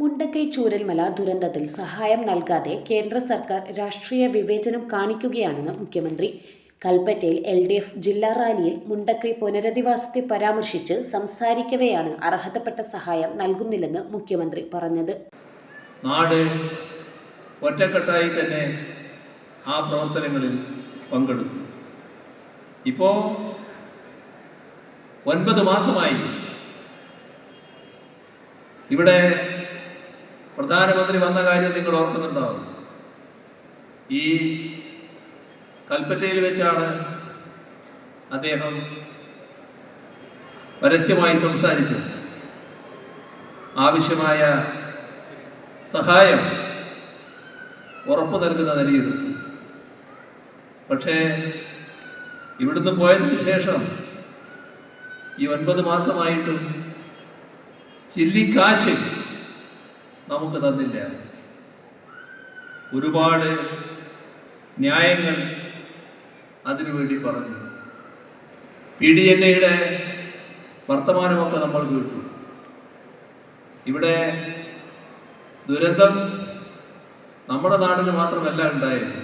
മുണ്ടക്കൈ ചൂരൽമല ദുരന്തത്തിൽ സഹായം നൽകാതെ കേന്ദ്ര സർക്കാർ രാഷ്ട്രീയ വിവേചനം കാണിക്കുകയാണെന്ന് മുഖ്യമന്ത്രി. കൽപ്പറ്റയിൽ എൽ ഡി എഫ് ജില്ലാ റാലിയിൽ മുണ്ടക്കൈ പുനരധിവാസത്തെ പരാമർശിച്ച് സംസാരിക്കവെയാണ് അർഹതപ്പെട്ട സഹായം നൽകുന്നില്ലെന്ന് മുഖ്യമന്ത്രി പറഞ്ഞത്. നാട് ഒറ്റക്കെട്ടായി തന്നെ ആ പ്രവർത്തനങ്ങളിൽ പങ്കെടുത്തു. ഇപ്പോൾ ഒൻപത് മാസമായി ഇവിടെ പ്രധാനമന്ത്രി വന്ന കാര്യം നിങ്ങൾ ഓർക്കുന്നുണ്ടാവും. ഈ കൽപ്പറ്റയിൽ വെച്ചാണ് അദ്ദേഹം പരസ്യമായി സംസാരിച്ചത്. ആവശ്യമായ സഹായം ഉറപ്പു നൽകുന്ന നിലയിൽ പക്ഷേ ഇവിടുന്ന് പോയതിനു ശേഷം ഈ ഒൻപത് മാസമായിട്ടും ചില്ലിക്കാശ് നമുക്ക് തന്നില്ല. ഒരുപാട് ന്യായങ്ങൾ അതിനുവേണ്ടി പറഞ്ഞു. പി ഡി എൻ എയുടെ വർത്തമാനമൊക്കെ നമ്മൾ കേട്ടു. ഇവിടെ ദുരന്തം നമ്മുടെ നാടിന് മാത്രമല്ല ഉണ്ടായത്.